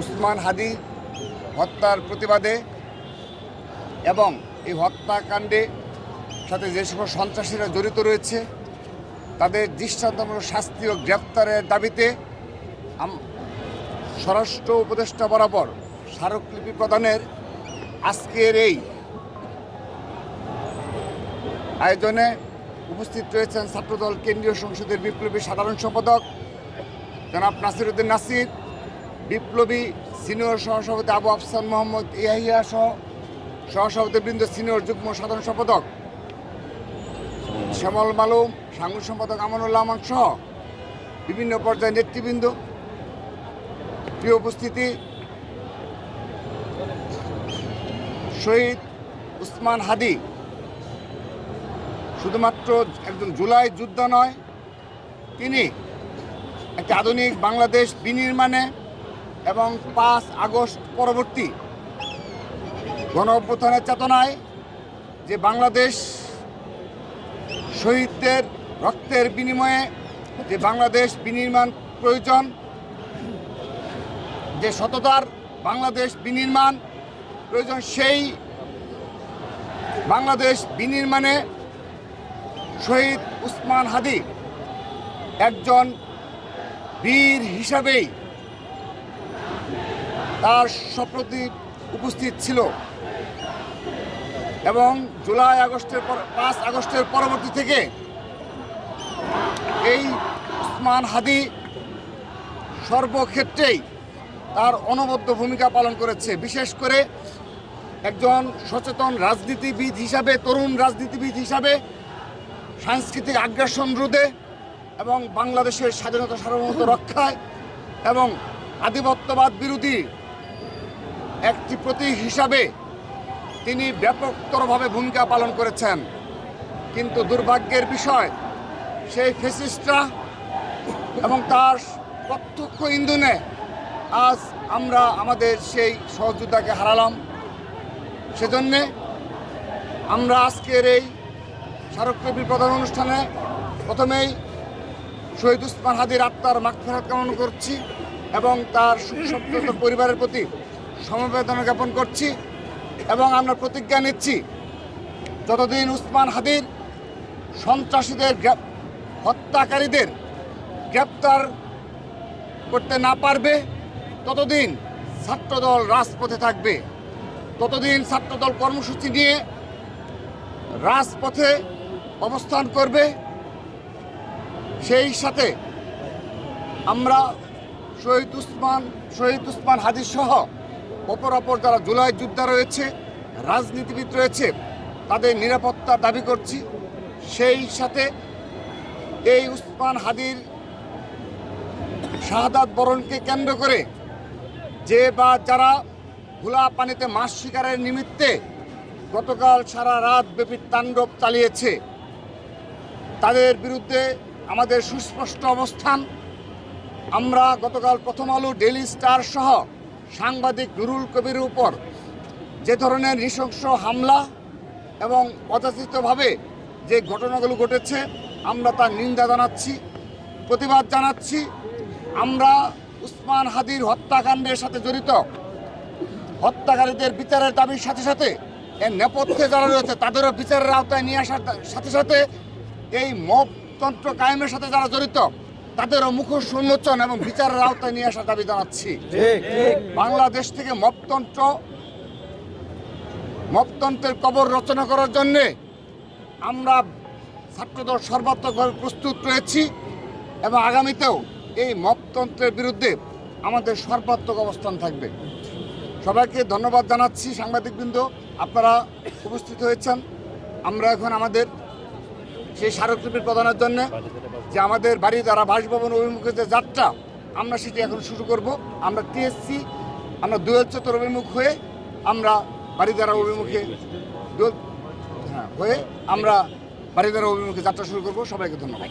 উসমান হাদি হত্যার প্রতিবাদে এবং এই হত্যাকাণ্ডে সাথে যে সকল সন্ত্রাসীরা জড়িত রয়েছে, তাদের দৃষ্টান্তমূলক শাস্তি ও গ্রেপ্তারের দাবিতে স্বরাষ্ট্র উপদেষ্টা বরাবর স্মারকলিপি প্রদানের আজকের এই আয়োজনে উপস্থিত রয়েছেন ছাত্রদল কেন্দ্রীয় সংসদের বিপ্লবী সাধারণ সম্পাদক জনাব নাসিরুদ্দিন নাসির বিপ্লবী সিনিয়র সহসভাপতি আবু আফসান মোহাম্মদ ইয়াহিয়া সহ সহসভাপতিবৃন্দ সিনিয়র যুগ্ম সাধারণ সম্পাদক শ্যামল মালুম সাংগঠনিক সম্পাদক আমানুল্লাহ আমান সহ বিভিন্ন পর্যায়ের নেতৃবৃন্দ। প্রিয় উপস্থিতি, শহীদ উসমান হাদি শুধুমাত্র একজন জুলাই যোদ্ধা নয়, তিনি একটি আধুনিক বাংলাদেশ বিনির্মাণে এবং পাঁচ আগস্ট পরবর্তী গণ চেতনায় যে বাংলাদেশ শহীদদের রক্তের বিনিময়ে যে বাংলাদেশ বিনির্মাণ প্রয়োজন, যে সততার বাংলাদেশ বিনির্মাণ প্রয়োজন, সেই বাংলাদেশ বিনির্মাণে শহীদ উসমান হাদি একজন বীর হিসাবেই তার সপ্রতি উপস্থিত ছিল। এবং জুলাই আগস্টের পর, পাঁচ আগস্টের পরবর্তী থেকে এই উসমান হাদি সর্বক্ষেত্রেই তার অনবদ্য ভূমিকা পালন করেছে। বিশেষ করে একজন সচেতন রাজনীতিবিদ হিসাবে, তরুণ রাজনীতিবিদ হিসাবে সাংস্কৃতিক আগ্রাসন রোধে এবং বাংলাদেশের স্বাধীনতা সার্বভৌমত্ব রক্ষায় এবং আধিপত্যবাদ বিরোধী একটি প্রতীক হিসাবে তিনি ব্যাপকতরভাবে ভূমিকা পালন করেছেন। কিন্তু দুর্ভাগ্যের বিষয়, সেই ফেসিস্টরা এবং তার প্রত্যক্ষ ইন্ধনে আজ আমরা আমাদের সেই সহযোদ্ধাকে হারালাম। সেজন্যে আমরা আজকের এই স্মারকলিপি প্রধান অনুষ্ঠানে প্রথমেই শহীদ উসমান হাদির আত্মার মাগফিরাত কামনা করছি এবং তার সুসপ্ত পরিবারের প্রতি সমবেদনা জ্ঞাপন করছি এবং আমরা প্রতিজ্ঞা নিচ্ছি, যতদিন উসমান হাদির সন্ত্রাসীদের হত্যাকারীদের গ্রেপ্তার করতে না পারবে, ততদিন ছাত্রদল রাজপথে থাকবে। ততদিন ছাত্রদল কর্মসূচি নিয়ে রাজপথে অবস্থান করবে। সেই সাথে আমরা শহীদ উসমান শহীদ উসমান হাদির সহ অপর অপর যারা জুলাই যোদ্ধা রয়েছে, রাজনীতিবিদ রয়েছে, তাদের নিরাপত্তা দাবি করছি। সেই সাথে এই উসমান হাদির শাহাদাত বরণকে কেন্দ্র করে যে বা যারা ভোলা পানিতে মাছ শিকারের নিমিত্তে গতকাল সারা রাত ব্যাপী তাণ্ডব চালিয়েছে, তাদের বিরুদ্ধে আমাদের সুস্পষ্ট অবস্থান। আমরা গতকাল প্রথম আলো ডেলি স্টার সহ সাংবাদিক নুরুল কবির উপর যে ধরনের নৃশংস হামলা এবং অযাচিতভাবে যে ঘটনাগুলো ঘটেছে, আমরা তার নিন্দা জানাচ্ছি, প্রতিবাদ জানাচ্ছি। আমরা উসমান হাদির হত্যাকাণ্ডের সাথে জড়িত। হত্যাকারীদের বিচারের দাবির সাথে সাথে, এর নেপথ্যে যারা রয়েছে, তাদেরও বিচারের আওতায় নিয়ে আসার সাথে সাথে এই মবতন্ত্র কায়েমের সাথে যারা জড়িত তাদেরও মুখোশ উন্মোচন এবং বিচারের আওতায় নিয়ে আসার দাবি জানাচ্ছি। বাংলাদেশ থেকে মবতন্ত্র মবতন্ত্রের কবর রচনা করার জন্যে আমরা ছাত্রদল সর্বাত্মকভাবে প্রস্তুত রয়েছি এবং আগামীতেও এই মবতন্ত্রের বিরুদ্ধে আমাদের সর্বাত্মক অবস্থান থাকবে। সবাইকে ধন্যবাদ জানাচ্ছি সাংবাদিকবৃন্দ আপনারা উপস্থিত হয়েছেন। আমরা এখন আমাদের সেই স্মারকলিপি প্রদানের জন্য যে আমাদের বাড়ি দ্বারা বাসভবন অভিমুখে যে যাত্রা, আমরা সেটি এখন শুরু করব। আমরা টিএসসি, আমরা দুয়েল চত্বর অভিমুখ হয়ে আমরা বাড়ি দ্বারা অভিমুখে হ্যাঁ হয়ে আমরা বাড়ি দ্বারা অভিমুখে যাত্রা শুরু করব। সবাইকে ধন্যবাদ।